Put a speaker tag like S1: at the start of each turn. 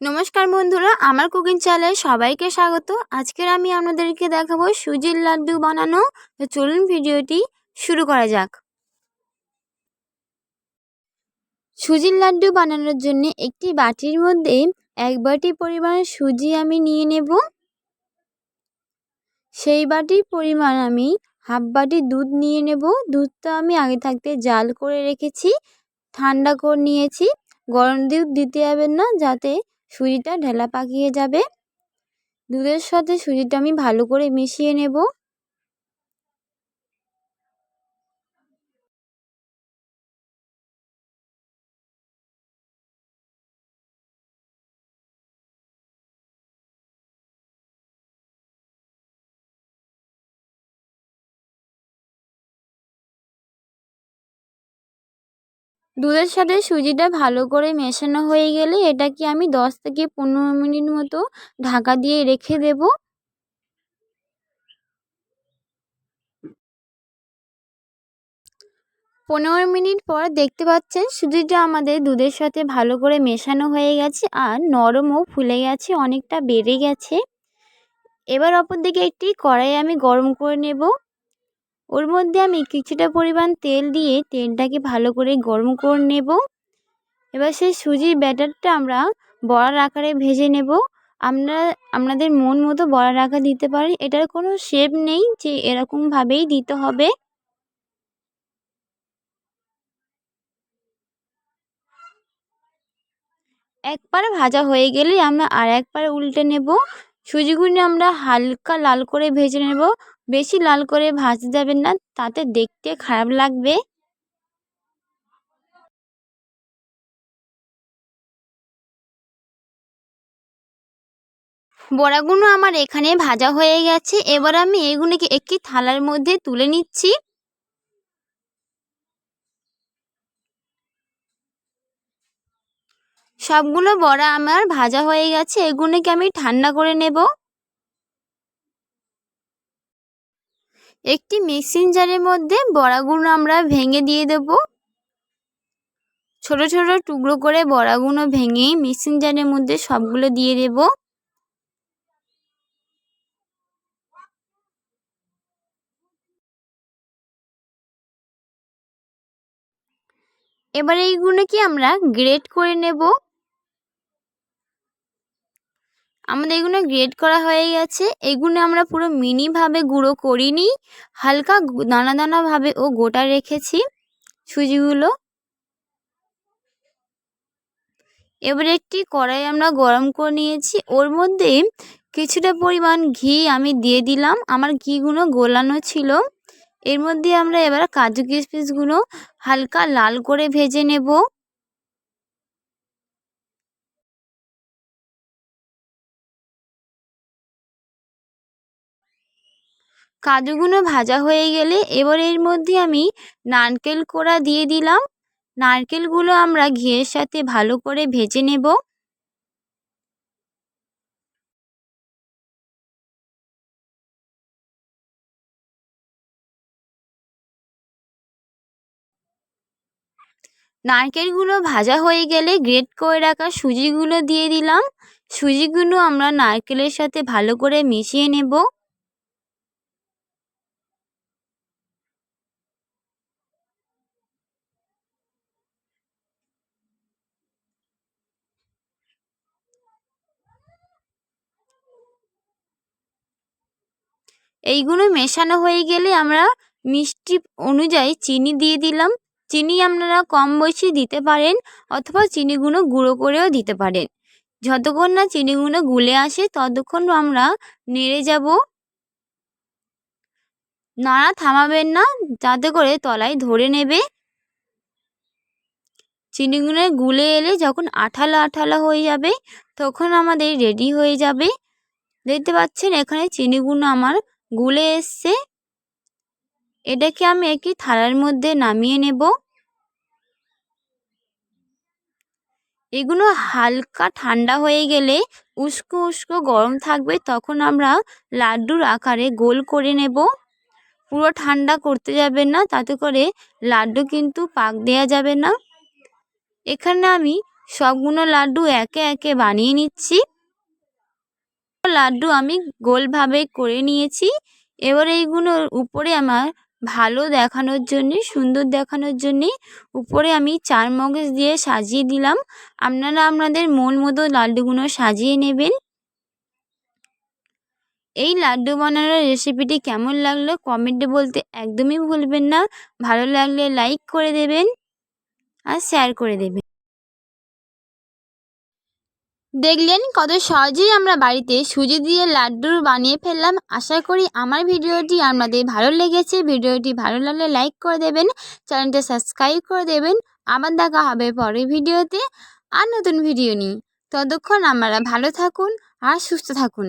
S1: নমস্কার বন্ধুরা, আমার কুকিং চ্যানেলে সবাইকে স্বাগত। আজকের আমি আপনাদেরকে দেখাবো সুজির লাড্ডু বানানো। তো চলুন ভিডিওটি শুরু করা যাক। সুজির লাড্ডু বানানোর জন্য একটি বাটির মধ্যে এক বাটি পরিমাণ সুজি আমি নিয়ে নেব। সেই বাটির পরিমাণ আমি হাফ বাটি দুধ নিয়ে নেব। দুধটা আমি আগে থাকতে জাল করে রেখেছি, ঠান্ডা করে নিয়েছি। গরম দুধ দিতে যাবেন না, যাতে সুজিটা ঢেলা পাকিয়ে যাবে। দুধের সাথে সুজিটা আমি ভালো করে মিশিয়ে নেব। দুধের সাথে সুজিটা ভালো করে মেশানো হয়ে গেলে এটাকে আমি দশ থেকে পনেরো মিনিট মতো ঢাকা দিয়ে রেখে দেব। পনেরো মিনিট পর দেখতে পাচ্ছেন সুজিটা আমাদের দুধের সাথে ভালো করে মেশানো হয়ে গেছে আর নরমও ফুলে গেছে, অনেকটা বেড়ে গেছে। এবার অপর দিকে একটি কড়াই আমি গরম করে নেব। ওর মধ্যে আমি কিছুটা পরিমাণ তেল দিয়ে তেলটাকে ভালো করে গরম করে নেব। এবার সেই সুজির ব্যাটারটা আমরা বড়ার আকারে ভেজে নেব। আপনারা আপনাদের মন মতো বড়ার আকার দিতে পারেন এটার কোনো শেপ নেই যে এরকমভাবেই দিতে হবে। একবার ভাজা হয়ে গেলে আমরা আর একবার উল্টে নেব। সুজিগুলো আমরা হালকা লাল করে ভেজে নেব। বেশি লাল করে ভাজতে যাবেন না, তাতে দেখতে খারাপ লাগবে। বড়াগুলো আমার এখানে ভাজা হয়ে গেছে। এবার আমি এগুলোকে একটি থালার মধ্যে তুলে নিচ্ছি। সবগুলো বড়া আমার ভাজা হয়ে গেছে, এগুলোকে আমি ঠান্ডা করে নেব। একটি মিক্সিং জারের মধ্যে বড়াগুলো আমরা ভেঙে দিয়ে দেব। ছোট ছোট টুকরো করে বড়াগুলো ভেঙে মিক্সিং জারের মধ্যে সবগুলো দিয়ে দেব। এবার এইগুলোকে আমরা গ্রেট করে নেব। আমাদের এগুলো গ্রেড করা হয়ে গেছে। এগুলো আমরা পুরো মিনিভাবে গুঁড়ো করিনি। হালকা দানা দানাভাবে ও গোটা রেখেছি সুজিগুলো। এবার একটি কড়াই আমরা গরম করে নিয়েছি। ওর মধ্যে কিছুটা পরিমাণ ঘি আমি দিয়ে দিলাম। আমার ঘিগুলো গোলানো ছিল। এর মধ্যে আমরা এবার কাজু কিশমিশগুলো হালকা লাল করে ভেজে নেব। কাজুগুলো ভাজা হয়ে গেলে এবার এর মধ্যে আমি নারকেল কোড়া দিয়ে দিলাম। নারকেলগুলো আমরা ঘিয়ের সাথে ভালো করে ভেজে নেব। নারকেলগুলো ভাজা হয়ে গেলে গ্রেট করে রাখা সুজিগুলো দিয়ে দিলাম। সুজিগুলো আমরা নারকেলের সাথে ভালো করে মিশিয়ে নেব। এইগুলো মেশানো হয়ে গেলে আমরা মিষ্টি অনুযায়ী চিনি দিয়ে দিলাম। চিনি আপনারা কম বেশি দিতে পারেন অথবা চিনিগুলো গুঁড়ো করেও দিতে পারেন। যতক্ষণ না চিনিগুলো গুলে আসে ততক্ষণ আমরা নেড়ে যাব। নাড়া থামাবেন না, যাতে করে তলায় ধরে নেবে। চিনিগুলো গুলে এলে যখন আঠালো আঠালো হয়ে যাবে তখন আমাদের রেডি হয়ে যাবে। দেখতে পাচ্ছেন এখানে চিনিগুলো আমার গুলে এসছে। এটাকে আমি একটি থালার মধ্যে নামিয়ে নেব। এগুলো হালকা ঠান্ডা হয়ে গেলে উস্কো উস্কো গরম থাকবে, তখন আমরা লাড্ডুর আকারে গোল করে নেব। পুরো ঠান্ডা করতে যাবে না, তাতে করে লাড্ডু কিন্তু পাক দেওয়া যাবে না। এখানে আমি সবগুলো লাড্ডু একে একে বানিয়ে নিচ্ছি। লাড্ডু আমি গোলভাবে করে নিয়েছি। এবার এইগুলোর উপরে আমার ভালো দেখানোর জন্যে, সুন্দর দেখানোর জন্যে উপরে আমি চার মগজ দিয়ে সাজিয়ে দিলাম। আপনারা আপনাদের মন মতো লাড্ডুগুলো সাজিয়ে নেবেন। এই লাড্ডু বানানোর রেসিপিটি কেমন লাগল কমেন্টে বলতে একদমই ভুলবেন না। ভালো লাগলে লাইক করে দেবেন আর শেয়ার করে দেবেন। দেখলেন কত সহজেই আমরা বাড়িতে সুজি দিয়ে লাড্ডু বানিয়ে ফেললাম। আশা করি আমার ভিডিওটি আপনাদের ভালো লেগেছে। ভিডিওটি ভালো লাগলে লাইক করে দেবেন, চ্যানেলটা সাবস্ক্রাইব করে দেবেন। আবার দেখা হবে পরের ভিডিওতে আর নতুন ভিডিও নিই ততক্ষণ আমরা ভালো থাকুন আর সুস্থ থাকুন।